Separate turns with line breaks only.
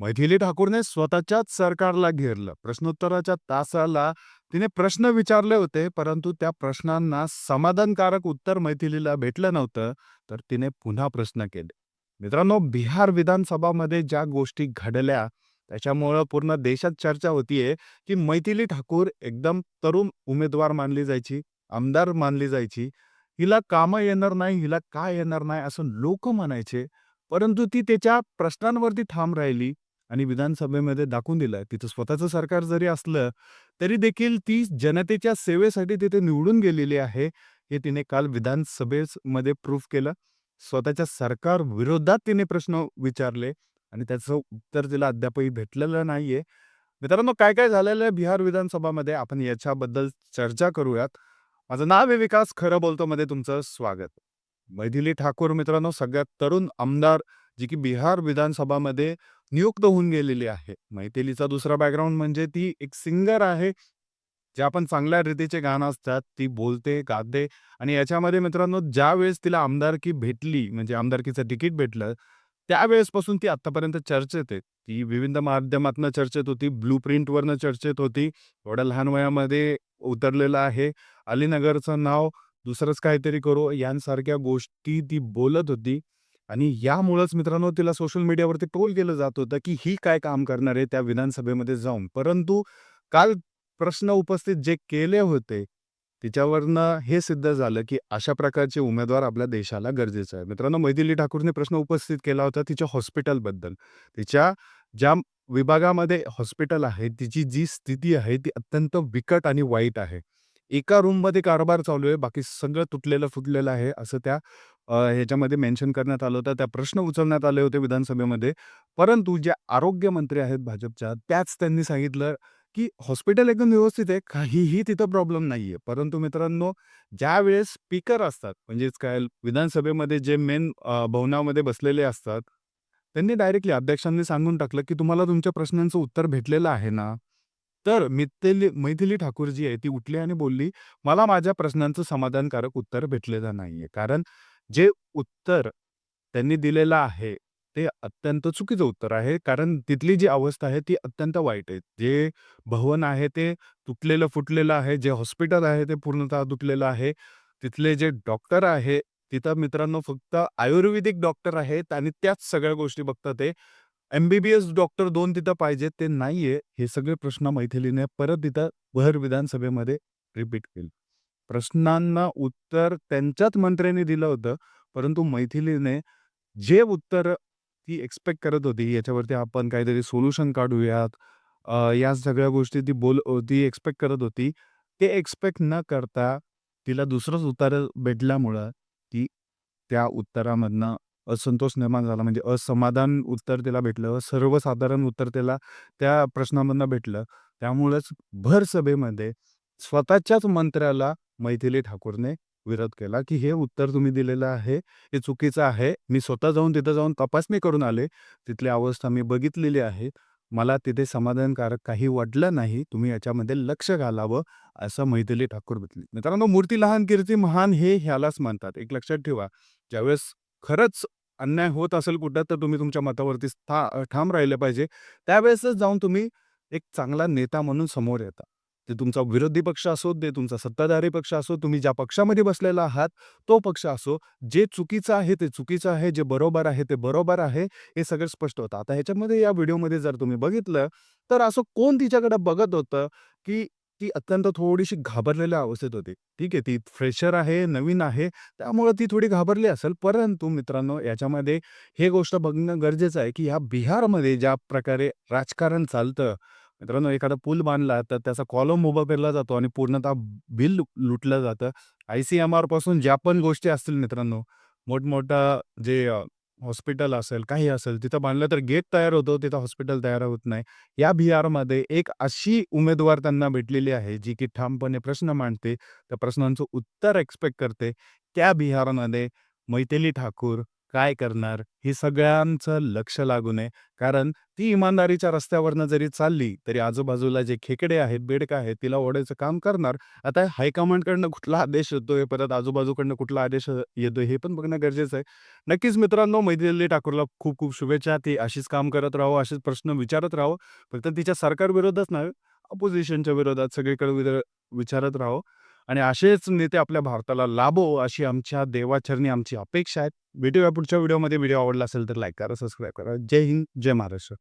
मैथिली ठाकूरने स्वतःच्याच सरकारला घेरलं. प्रश्नोत्तराच्या तासाला तिने प्रश्न विचारले होते, परंतु त्या प्रश्नांना समाधानकारक उत्तर मैथिलीला भेटलं नव्हतं, तर तिने पुन्हा प्रश्न केले. मित्रांनो, बिहार विधानसभामध्ये ज्या गोष्टी घडल्या, त्याच्यामुळं पूर्ण देशात चर्चा होतीये, की मैथिली ठाकूर एकदम तरुण उमेदवार मानली जायची, आमदार मानली जायची. हिला कामं येणार नाही, हिला काय येणार नाही, असं लोक म्हणायचे. परंतु ती त्याच्या प्रश्नांवरती ठाम राहिली आणि विधानसभेमध्ये दाखवून दिलं, तिथं स्वतःचं सरकार जरी असलं, तरी देखील ती जनतेच्या सेवेसाठी तिथे निवडून गेलेली आहे. हे तिने काल विधानसभेमध्ये प्रूफ केलं. स्वतःच्या सरकार विरोधात तिने प्रश्न विचारले आणि त्याचं उत्तर तिला अद्यापही भेटलेलं नाहीये. मित्रांनो, काय-काय झालेलं आहे बिहार विधानसभामध्ये आपण याच्याबद्दल चर्चा करूयात. माझं नाव आहे विकास खरं बोलतो मध्ये तुमचं स्वागत. मैथिली ठाकूर मित्रांनो सगळ्यात तरुण आमदार जी की बिहार विधानसभामध्ये नियुक्त होऊन गेलेली आहे. मैथिलीचा दुसरा बॅकग्राऊंड म्हणजे ती एक सिंगर आहे. जे आपण चांगल्या रीतीचे गाणं असतात, ती बोलते, गाते आणि याच्यामध्ये मित्रांनो ज्यावेळेस तिला आमदारकी भेटली, म्हणजे आमदारकीचं तिकीट भेटलं, त्यावेळेसपासून ती आत्तापर्यंत चर्चेत आहे. ती विविध माध्यमातनं चर्चेत होती, ब्लू प्रिंटवरनं चर्चेत होती. एवढ्या लहान वयामध्ये उतरलेलं आहे. अलीनगरचं नाव दुसरंच काहीतरी करू यांसारख्या गोष्टी ती बोलत होती आणि यामुळंच मित्रांनो तिला सोशल मीडियावरती ट्रोल केलं जात होतं, की ही काय काम करणार आहे त्या विधानसभेमध्ये जाऊन. परंतु काल प्रश्न उपस्थित जे केले होते, तिच्यावरनं हे सिद्ध झालं, की अशा प्रकारचे उमेदवार आपल्या देशाला गरजेचं आहे. मित्रांनो, मैथिली ठाकूरने प्रश्न उपस्थित केला होता तिच्या हॉस्पिटलबद्दल. तिच्या ज्या विभागामध्ये हॉस्पिटल आहे, तिची जी स्थिती आहे ती अत्यंत बिकट आणि वाईट आहे. एका रूममध्ये कारभार चालू आहे, बाकी सगळं तुटलेलं-फुटलेलं आहे, असं त्या अ, ह्याच्यामध्ये मेन्शन करण्यात आलं होतं. त्या प्रश्न उचलण्यात आले होते विधानसभेमध्ये. परंतु ज्या आरोग्यमंत्री आहेत भाजपच्या, त्याच त्यांनी सांगितलं, की हॉस्पिटल एकदम व्यवस्थित आहे, काहीही तिथं प्रॉब्लेम नाहीये. परंतु मित्रांनो, ज्यावेळेस स्पीकर असतात, म्हणजेच काय विधानसभेमध्ये जे मेन अ, भवनामध्ये बसलेले असतात, त्यांनी डायरेक्टली अध्यक्षांनी सांगून टाकलं, की तुम्हाला तुमच्या प्रश्नांचं उत्तर भेटलेलं आहे ना? तर मित्तेली मैथिली ठाकूर जी आहे ती उठली आणि बोलली, "मला माझ्या प्रश्नांचं समाधानकारक उत्तर भेटलेलं नाहीये." कारण जे उत्तर त्यांनी दिलेलं आहे, ते अत्यंत चुकीचं उत्तर आहे. कारण तिथली जी अवस्था आहे ती अत्यंत वाईट आहे. जे भवन आहे ते तुटलेलं-फुटलेलं आहे. जे हॉस्पिटल आहे ते पूर्णतः तुटलेलं आहे. तिथले जे डॉक्टर आहे, तिथं मित्रांनो फक्त आयुर्वेदिक डॉक्टर आहेत आणि त्याच सगळ्या गोष्टी बघतात ते. एम-बी-बी-एस डॉक्टर 2 तिथं पाहिजेत, ते नाहीये. हे सगळे प्रश्न मैथिलीने परत तिथं भर विधानसभेमध्ये रिपीट केले. प्रश्नांना उत्तर त्यांच्याच मंत्र्यांनी दिलं होतं, परंतु मैथिलीने जे उत्तर ती एक्सपेक्ट करत होती, याच्यावरती आपण काहीतरी सोल्युशन काढूयात, अ, या सगळ्या गोष्टी ती बोल अ, ती एक्सपेक्ट करत होती. ते एक्स्पेक्ट न करता तिला दुसरंच उत्तर भेटल्यामुळं ती त्या उत्तरामधनं असंतोष निर्माण झाला. म्हणजे असमाधान उत्तर तिला भेटलं, सर्वसाधारण उत्तर तिला त्या प्रश्नामधनं भेटलं. त्यामुळेच भर सभेमध्ये स्वतःच्याच मंत्र्याला मैथिली ठाकूरने विरोध केला, की "हे उत्तर तुम्ही दिलेलं आहे, हे चुकीचं आहे. मी स्वतः जाऊन तिथं जाऊन तपासणी करून आले. तिथली अवस्था मी बघितलेली आहे. मला तिथे समाधानकारक काही वाटलं नाही. तुम्ही याच्यामध्ये लक्ष घालावं." असं मैथिली ठाकूर म्हटली. मित्रांनो, मूर्ती लहान कीर्ती महान हे ह्यालाच म्हणतात. एक लक्षात ठेवा, ज्यावेळेस खरंच अन्याय होत असेल कुठं, तर तुम्ही तुमच्या मतावरती ठाम राहिले पाहिजे. त्यावेळेसच जाऊन तुम्ही एक चांगला नेता म्हणून समोर येता. ते तुमचा विरोधी पक्ष असो, ते तुमचा सत्ताधारी पक्ष असो, तुम्ही ज्या पक्षामध्ये बसलेला आहात, तो पक्ष असो. जे चुकीचं आहे ते चुकीचं आहे, जे बरोबर आहे ते बरोबर आहे, हे सगळं स्पष्ट होतं. आता ह्याच्यामध्ये या व्हिडिओमध्ये जर तुम्ही बघितलं, तर असं कोण तिच्याकडे बघत होतं, की ती अत्यंत थोडीशी घाबरलेल्या अवस्थेत होती. ठीक आहे, ती फ्रेशर आहे, नवीन आहे, त्यामुळं ती थोडी घाबरली असेल. परंतु मित्रांनो, याच्यामध्ये हे गोष्ट बघणं गरजेचं आहे, की ह्या बिहारमध्ये ज्या प्रकारे राजकारण चालतं, मित्रांनो, एखादा पूल बांधला तर त्याचा कॉलम उभा केला जातो आणि पूर्णतः बिल लुटलं जातं. आय-सी-एम-आरपासून ज्या पण गोष्टी असतील मित्रांनो, मोठमोठं जे हॉस्पिटल असेल, काही असेल, तिथं बांधलं तर गेट तयार होतो तिथं हॉस्पिटल तयार होत नाही. या बिहारमध्ये एक अशी उमेदवार त्यांना भेटलेली आहे, जी की ठामपणे प्रश्न मांडते, त्या प्रश्नांचं उत्तर एक्स्पेक्ट करते. त्या बिहारमध्ये मैथिली ठाकूर काय करणार? हे सगळ्यांचं लक्ष लागू नये. कारण ती इमानदारीच्या रस्त्यावरनं जरी चालली, तरी आजूबाजूला जे खेकडे आहेत, बेडका आहेत, तिला ओढायचं काम करणार. आता हायकमांडकडनं कुठला आदेश येतोय, परत आजूबाजूकडनं कुठला आदेश येतोय, हे पण बघणं गरजेचं आहे. नक्कीच मित्रांनो, मैथिली ठाकूरला खूप खूप शुभेच्छा. ती अशीच काम करत राहो, असेच प्रश्न विचारत राहो. फक्त तिच्या सरकारविरोधात नाही, अपोजिशनच्या विरोधात सगळीकडे विचारत राहो आणि असेच नेते आपल्या भारताला लाभो, अशी आमच्या देवाचरणी आमची अपेक्षा आहे. भेटूया पुढच्या व्हिडिओमध्ये. व्हिडिओ आवडला असेल तर लाईक करा, सबस्क्राईब करा. जय हिंद, जय महाराष्ट्र.